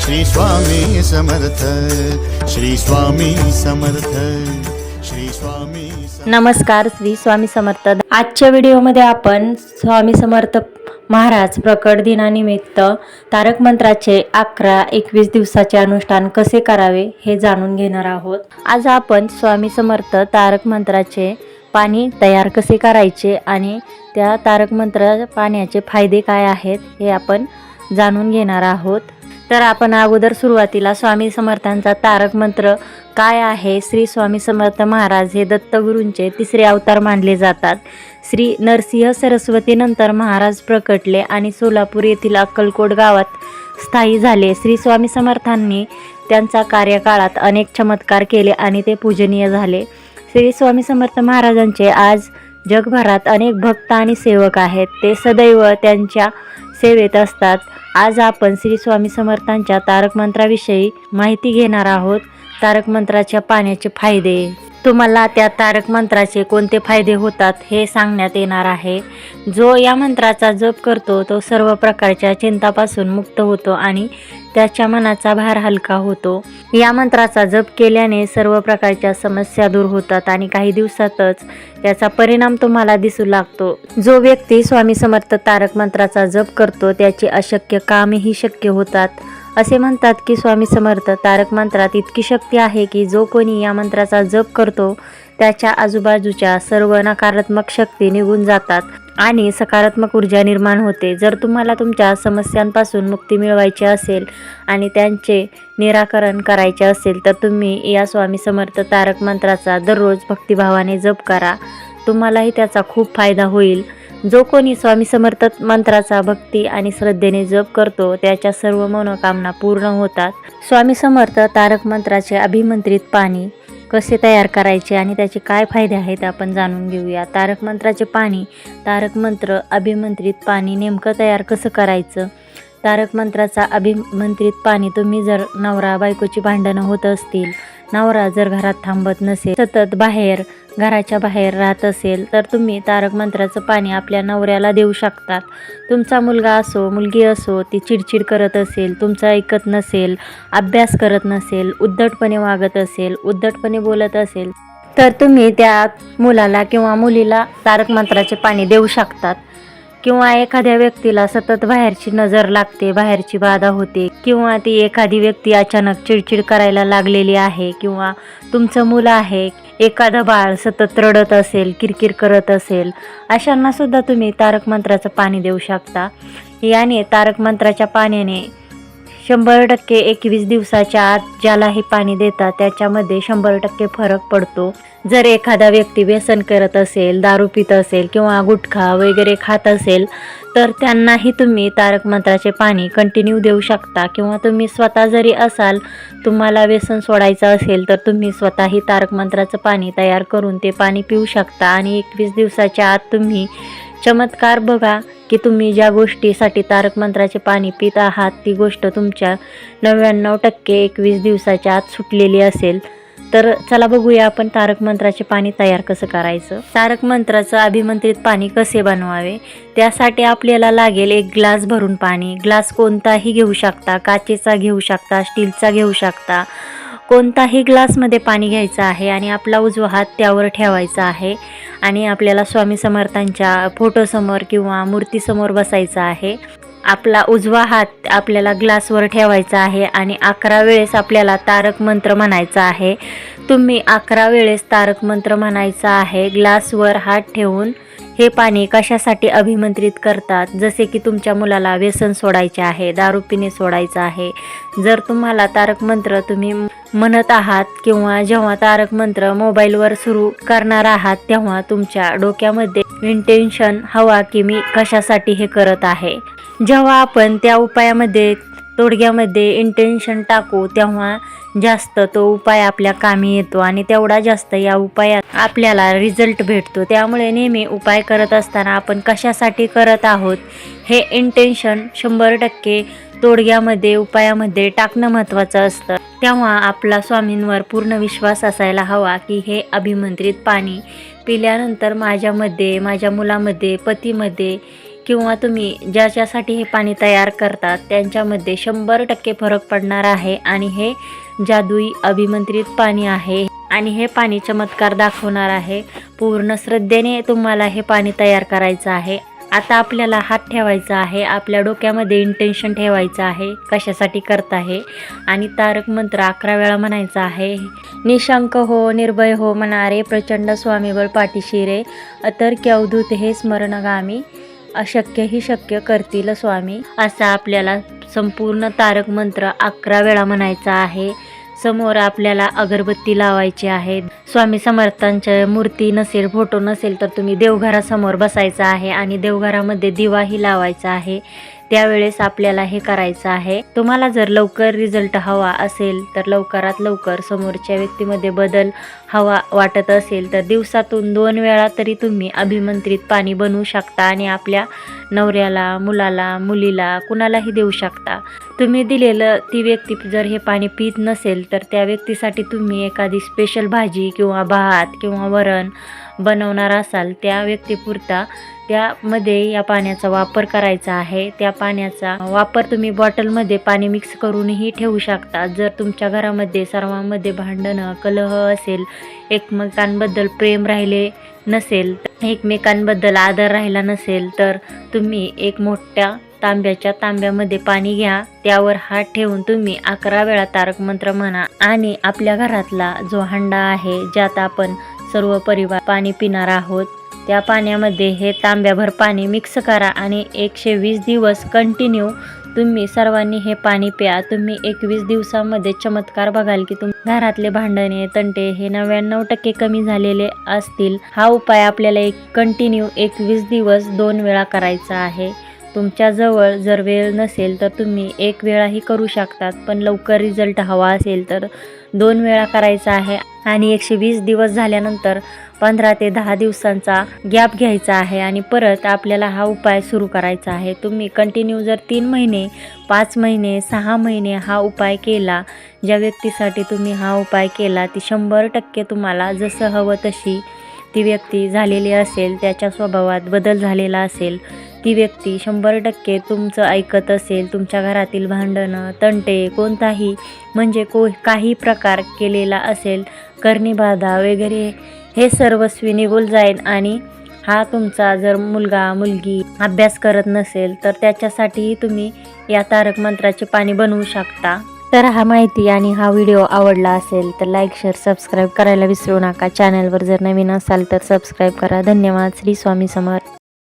श्री स्वामी समर्थ श्री स्वामी समर्थ श्री स्वामी नमस्कार श्री स्वामी समर्थ. आजच्या व्हिडिओमध्ये आपण स्वामी समर्थ महाराज प्रकट दिनानिमित्त तारक मंत्राचे अकरा एकवीस दिवसाचे अनुष्ठान कसे करावे हे जाणून घेणार आहोत. आज आपण स्वामी समर्थ तारक मंत्राचे पाणी तयार कसे करायचे आणि त्या तारक मंत्र पाण्याचे फायदे काय आहेत हे आपण जाणून घेणार आहोत. तर आपण अगोदर सुरुवातीला स्वामी समर्थांचा तारक मंत्र काय आहे श्री स्वामी समर्थ महाराज? हे दत्तगुरूंचे तिसरे अवतार मानले जातात. श्री नरसिंह सरस्वतीनंतर महाराज प्रकटले आणि सोलापूर येथील अक्कलकोट गावात स्थायी झाले. श्री स्वामी समर्थांनी त्यांचा कार्यकाळात अनेक चमत्कार केले आणि ते पूजनीय झाले. श्री स्वामी समर्थ महाराजांचे आज जगभरात अनेक भक्त आणि सेवक आहेत. ते सदैव त्यांच्या सेवेत असतात. आज आपण श्री स्वामी समर्थांच्या तारक मंत्राविषयी माहिती घेणार आहोत. तारक मंत्राच्या पाण्याचे फायदे. तुम्हाला त्या तारक मंत्राचे कोणते फायदे होतात हे सांगण्यात येणार आहे. जो या मंत्राचा जप करतो तो सर्व प्रकारच्या चिंतापासून मुक्त होतो आणि त्याच्या मनाचा भार हलका होतो. या मंत्राचा जप केल्याने सर्व प्रकारच्या समस्या दूर होतात आणि काही दिवसातच त्याचा परिणाम तुम्हाला दिसू लागतो. जो व्यक्ती स्वामी समर्थ तारक मंत्राचा जप करतो त्याचे अशक्य कामेही शक्य होतात. असे म्हणतात की स्वामी समर्थ तारक मंत्रात इतकी शक्ती आहे की जो कोणी या मंत्राचा जप करतो त्याच्या आजूबाजूच्या सर्व नकारात्मक शक्ती निघून जातात आणि सकारात्मक ऊर्जा निर्माण होते. जर तुम्हाला तुमच्या समस्यांपासून मुक्ती मिळवायची असेल आणि त्यांचे निराकरण करायचे असेल तर तुम्ही या स्वामी समर्थ तारक मंत्राचा दररोज भक्तिभावाने जप करा. तुम्हालाही त्याचा खूप फायदा होईल. जो कोणी स्वामी समर्थ मंत्राचा भक्ती आणि श्रद्धेने जप करतो त्याच्या सर्व मनोकामना पूर्ण होतात. स्वामी समर्थ तारक मंत्राचे अभिमंत्रित पाणी कसे तयार करायचे आणि त्याचे काय फायदे आहेत आपण जाणून घेऊया. तारक मंत्राचे पाणी तारक मंत्र अभिमंत्रित पाणी नेमकं तयार कसं करायचं? तारक मंत्राचा अभिमंत्रित पाणी तुम्ही जर नवरा बायकोची भांडणं होत असतील नवरा जर घरात थांबत नसेल सतत बाहेर घराच्या बाहेर राहत असेल तर तुम्ही तारक मंत्राचं पाणी आपल्या नवऱ्याला देऊ शकतात. तुमचा मुलगा असो मुलगी असो ती चिडचिड करत असेल तुमचं ऐकत नसेल अभ्यास करत नसेल उद्धटपणे वागत असेल उद्धटपणे बोलत असेल तर तुम्ही त्या मुलाला किंवा मुलीला तारक मंत्राचे पाणी देऊ शकतात. किंवा एखाद्या व्यक्तीला सतत बाहेरची नजर लागते बाहेरची बाधा होते किंवा ती एखादी व्यक्ती अचानक चिडचिड करायला लागलेली आहे किंवा तुमचं मुलं आहे एखादं बाळ सतत रडत असेल किरकिर करत असेल अशांना सुद्धा तुम्ही तारक मंत्राचं पाणी देऊ शकता. याने तारक मंत्राच्या पाण्याने शंभर टक्के एकवीस दिवसाच्या आत ज्याला हे पाणी देतात त्याच्यामध्ये शंभर टक्के फरक पडतो. जर एखादा व्यक्ती व्यसन करत असेल दारू पित असेल किंवा गुटखा वगैरे खात असेल तर त्यांनाही तुम्ही तारक मंत्राचे पाणी कंटिन्यू देऊ शकता. किंवा तुम्ही स्वतः जरी असाल तुम्हाला व्यसन सोडायचं असेल तर तुम्ही स्वतःही तारक मंत्राचं पाणी तयार करून ते पाणी पिऊ शकता. आणि एकवीस दिवसाच्या आत तुम्ही चमत्कार बघा की तुम्ही ज्या गोष्टीसाठी तारक मंत्राचे पाणी पित आहात ती गोष्ट तुमच्या नव्याण्णव टक्के एकवीस दिवसाच्या आत सुटलेली असेल. तर चला बघूया आपण तारक मंत्राचे पाणी तयार कसं करायचं. तारक मंत्राचं अभिमंत्रित पाणी कसे बनवावे? त्यासाठी आपल्याला लागेल एक ग्लास भरून पाणी. ग्लास कोणताही घेऊ शकता. काचेचा घेऊ शकता. स्टीलचा घेऊ शकता. कोणताही ग्लासमध्ये पाणी घ्यायचं आहे आणि आपला उजवा हात त्यावर ठेवायचा आहे आणि आपल्याला स्वामी समर्थांच्या फोटोसमोर किंवा मूर्तीसमोर बसायचं आहे. आपला उजवा हात आपल्याला ग्लासवर ठेवायचा आहे आणि अकरा वेळेस आपल्याला तारक मंत्र म्हणायचा आहे. तुम्ही अकरा वेळेस तारक मंत्र म्हणायचा आहे. ग्लासवर हात ठेवून हे पाणी कशासाठी अभिमंत्रित करतात? जसे की तुमच्या मुलाला व्यसन सोडायचे आहे दारू पिणे सोडायचं आहे. जर तुम्हाला तारक मंत्र तुम्ही म्हणत आहात किंवा जेव्हा तारक मंत्र मोबाईलवर सुरू करणार आहात तेव्हा तुमच्या डोक्यामध्ये इंटेन्शन हवा की मी कशासाठी हे करत आहे. जेव्हा आपण त्या उपायामध्ये तोडग्यामध्ये इंटेन्शन टाकू तेव्हा जास्त तो उपाय आपल्या कामी येतो आणि तेवढा जास्त या उपायात आपल्याला रिझल्ट भेटतो. त्यामुळे नेहमी उपाय करत असताना आपण कशासाठी करत आहोत हे इंटेन्शन शंभर टक्के तोडग्यामध्ये उपायामध्ये टाकणं महत्त्वाचं असतं. तेव्हा आपला स्वामींवर पूर्ण विश्वास असायला हवा की हे अभिमंत्रित पाणी पिल्यानंतर माझ्यामध्ये माझ्या मुलामध्ये पतीमध्ये किंवा तुम्ही ज्याच्यासाठी हे पाणी तयार करतात त्यांच्यामध्ये शंभर टक्के फरक पडणार आहे. आणि हे जादुई अभिमंत्रित पाणी आहे. आणि हे पाणी चमत्कार दाखवणार आहे. पूर्ण श्रद्धेने तुम्हाला हे पाणी तयार करायचं आहे. आता आपल्याला हात ठेवायचा आहे. आपल्या डोक्यामध्ये इंटेन्शन ठेवायचं आहे. कशासाठी करत आहे आणि तारक मंत्र अकरा वेळा म्हणायचा आहे. निशंक हो निर्भय हो म्हणारे प्रचंड स्वामीबळ पाठीशिरे अतर्क्य अवधूत हे स्मरणगामी अशक्य ही शक्य करतील स्वामी असा आपल्याला संपूर्ण तारक मंत्र अकरा वेळा म्हणायचा आहे. समोर आपल्याला अगरबत्ती लावायची आहे. स्वामी समर्थांच्या मूर्ती नसेल फोटो नसेल तर तुम्ही देवघरासमोर बसायचं आहे आणि देवघरामध्ये दिवाही लावायचा आहे. त्यावेळेस आपल्याला हे करायचं आहे. तुम्हाला जर लवकर रिझल्ट हवा असेल तर लवकरात लवकर समोरच्या व्यक्तीमध्ये बदल हवा वाटत असेल तर दिवसातून दोन वेळा तरी तुम्ही अभिमंत्रित पाणी बनवू शकता आणि आपल्या नवऱ्याला मुलाला मुलीला कुणालाही देऊ शकता. तुम्ही दिलेलं ती व्यक्ती जर हे पाणी पित नसेल तर त्या व्यक्तीसाठी तुम्ही एखादी स्पेशल भाजी किंवा भात किंवा वरण बनवणार असाल. त्या व्यक्तीपुरता त्यामध्ये या पाण्याचा वापर करायचा आहे. त्या पाण्याचा वापर तुम्ही बॉटलमध्ये पाणी मिक्स करूनही ठेवू शकता. जर तुमच्या घरामध्ये सर्वांमध्ये भांडणं कलह असेल एकमेकांबद्दल प्रेम राहिले नसेल एकमेकांबद्दल आदर राहिला नसेल तर तुम्ही एक मोठ्या तांब्याच्या तांब्यामध्ये पाणी घ्या. त्यावर हात ठेवून तुम्ही अकरा वेळा तारक मंत्र म्हणा आणि आपल्या घरातला जो हांडा आहे ज्यात आपण सर्व परिवार पाणी पिणार आहोत त्या पाण्यामध्ये हे तांब्याभर पाणी मिक्स करा आणि एकशे वीस दिवस कंटिन्यू तुम्ही सर्वांनी हे पाणी प्या. तुम्ही एकवीस दिवसामध्ये चमत्कार बघाल की तुम घरातले भांडणे तंटे हे नव्याण्णव टक्के कमी झालेले असतील. हा उपाय आपल्याला एक कंटिन्यू एकवीस दिवस दोन वेळा करायचा आहे. तुमच्याजवळ जर वेळ नसेल तर तुम्ही एक वेळाही करू शकतात पण लवकर रिझल्ट हवा असेल तर दोन वेळा करायचा आहे. आणि एकशे वीस दिवस झाल्यानंतर पंधरा ते दहा दिवसांचा गॅप घ्यायचा आहे आणि परत आपल्याला हा उपाय सुरू करायचा आहे. तुम्ही कंटिन्यू जर तीन महिने पाच महिने सहा महिने हा उपाय केला ज्या व्यक्तीसाठी तुम्ही हा उपाय केला ती शंभर टक्के तुम्हाला जसं हवं तशी ती व्यक्ती झालेली असेल त्याच्या स्वभावात बदल झालेला असेल ती व्यक्ती शंभर टक्के तुमचं ऐकत असेल तुमच्या घरातील भांडणं तंटे कोणताही म्हणजे को काही प्रकार केलेला असेल करणीबाधा वगैरे हे सर्वस्वी निघून जाईल आणि हा तुमचा जर मुलगा मुलगी अभ्यास करत नसेल तर त्याच्यासाठीही तुम्ही या तारक मंत्राचे पाणी बनवू शकता. तर हा माहिती आणि हा व्हिडिओ आवडला असेल तर लाईक शेअर सबस्क्राईब करायला विसरू नका. चॅनलवर जर नवीन असाल तर सबस्क्राईब करा. धन्यवाद. श्री स्वामी समर्थ.